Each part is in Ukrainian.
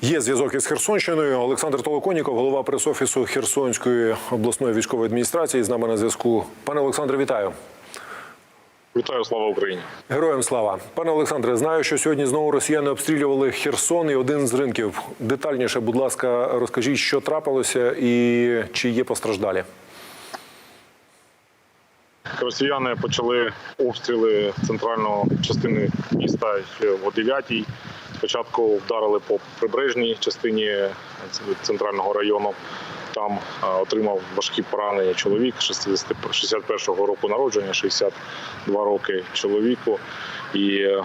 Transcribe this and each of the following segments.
Є зв'язок із Херсонщиною. Олександр Толоконіков, голова прес-офісу Херсонської обласної військової адміністрації, з нами на зв'язку. Пане Олександре, вітаю. Вітаю, слава Україні. Героям слава. Пане Олександре, знаю, що сьогодні знову росіяни обстрілювали Херсон і один з ринків. Детальніше, будь ласка, розкажіть, що трапилося і чи є постраждалі. Росіяни почали обстріли центральної частини міста о 9-й. Спочатку вдарили по прибережній частині центрального району. Там отримав важкі поранення чоловік 60 61-го року народження, 62 роки чоловіку. І е,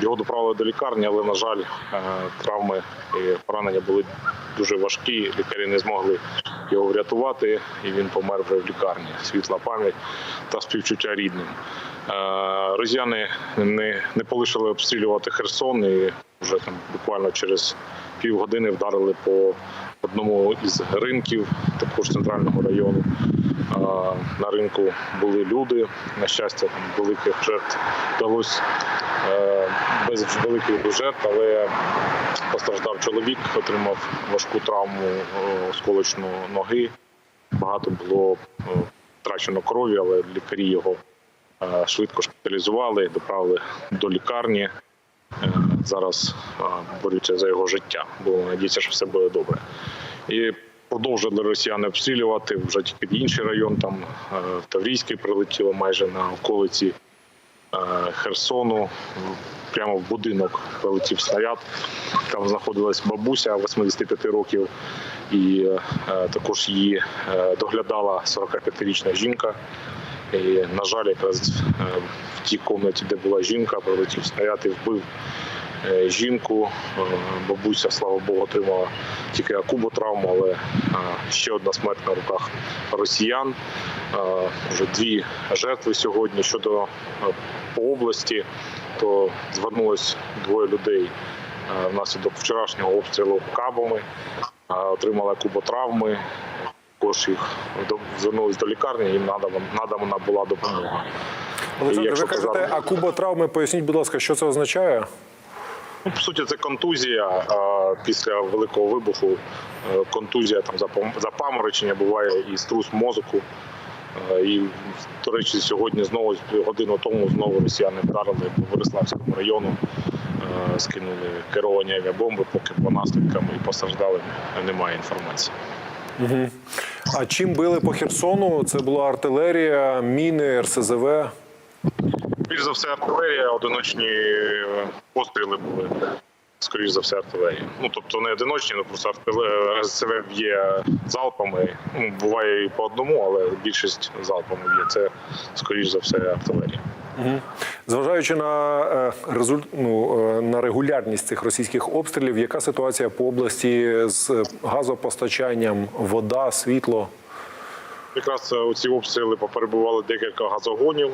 його доправили до лікарні, але, на жаль, е, травми і поранення були дуже важкі. Лікарі не змогли його врятувати, і він помер вже в лікарні. Світла пам'ять та співчуття рідним. Е, Росіяни не, не полишили обстрілювати Херсон і вже там буквально через півгодини вдарили по одному із ринків, також центрального району. Е, На ринку були люди. На щастя, там великих жертв вдалося е, без великих жертв, але постраждав чоловік, отримав важку травму е, осколочну ноги. Багато було е, втрачено крові, але лікарі його е, швидко шпиталізували, доправили до лікарні. Зараз борються за його життя, бо надіються, що все буде добре. І продовжили росіяни обстрілювати вже тільки інший район. Там е, Таврійський прилетіло майже на околиці Херсону. Прямо в будинок прилетів снаряд. Там знаходилась бабуся 85 років, і е, також її е, доглядала 45-річна жінка. І, на жаль, якраз е, в тій кімнаті, де була жінка, прилетів снаряд і вбив жінку. Бабуся, слава Богу, отримала тільки акубу травму, але ще одна смерть на руках росіян. Вже дві жертви сьогодні. Щодо по області, то звернулось двоє людей е, внаслідок вчорашнього обстрілу кабами, е, отримали куботравми. Також їх звернулись до лікарні, їм надана, була допомога. Олександр, ви кажете, казати- а куба травми, поясніть, будь ласка, що це означає? Ну, по суті, це контузія а, після великого вибуху. е, Контузія там запам- запаморочення буває і струс мозку. Е, І, до речі, сьогодні знову годину тому знову росіяни вдарили по Бориславському району, е, скинули керовані авіабомби, поки по наслідкам і постраждалим немає інформації. А чим били по Херсону? Це була артилерія, міни, РСЗВ. Більш за все, артилерія, одиночні постріли були. Скоріш за все, артилерія. Ну тобто не одиночні, ну просто артилерія б'є залпами. Ну, буває і по одному, але більшість залпами б'є. Це скоріш за все артилерія. Зважаючи на, е, результ... ну, е, на регулярність цих російських обстрілів, яка ситуація по області з газопостачанням, вода, світло? Якраз е, ці обстріли поперебували декілька газогонів.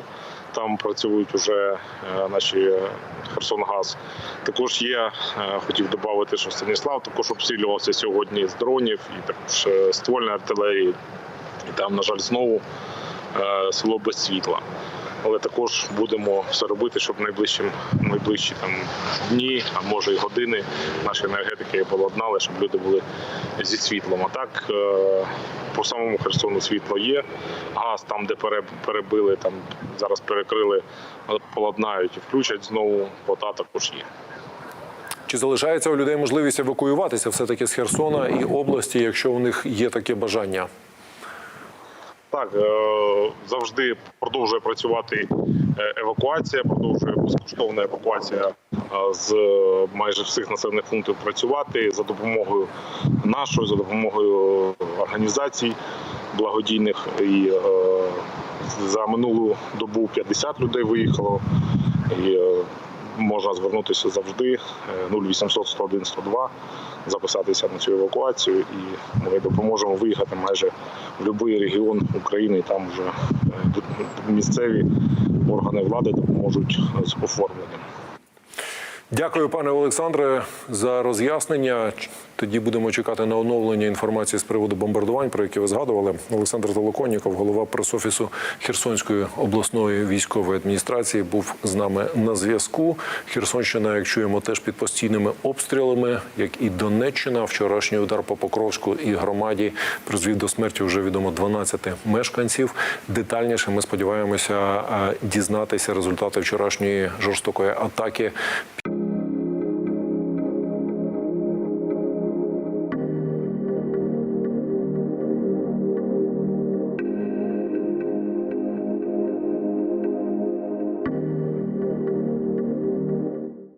Там працюють уже е, наші е, Херсонгаз. Також є, е, хотів додати, що Станіслав також обстрілювався сьогодні з дронів і також ствольної артилерії. І там, на жаль, знову село без світла. Але також будемо все робити, щоб найближчим найближчі там дні, а може й години наші енергетики поладнали, щоб люди були зі світлом. А так е, по самому Херсону світло є. Газ там, де перебили, там зараз перекрили, поладнають і включать знову. Вода також є. Чи залишається у людей можливість евакуюватися все-таки з Херсона і області, якщо у них є таке бажання? Так, е, завжди продовжує працювати е, евакуація, продовжує безкоштовна евакуація е, з майже всіх населених пунктів працювати за допомогою нашої, за допомогою організацій благодійних. І за минулу добу 50 людей виїхало. І можна звернутися завжди е, 0800 101 102, записатися на цю евакуацію, і ми допоможемо виїхати майже в будь-який регіон України. Там вже е, місцеві органи влади допоможуть з оформленням. Дякую, пане Олександре, за роз'яснення. Тоді будемо чекати на оновлення інформації з приводу бомбардувань, про які ви згадували. Олександр Толоконніков, голова пресофісу Херсонської обласної військової адміністрації, був з нами на зв'язку. Херсонщина, як чуємо, теж під постійними обстрілами, як і Донеччина. Вчорашній удар по Покровську і громаді призвів до смерті вже відомо 12 мешканців. Детальніше ми сподіваємося е, дізнатися результати вчорашньої жорстокої атаки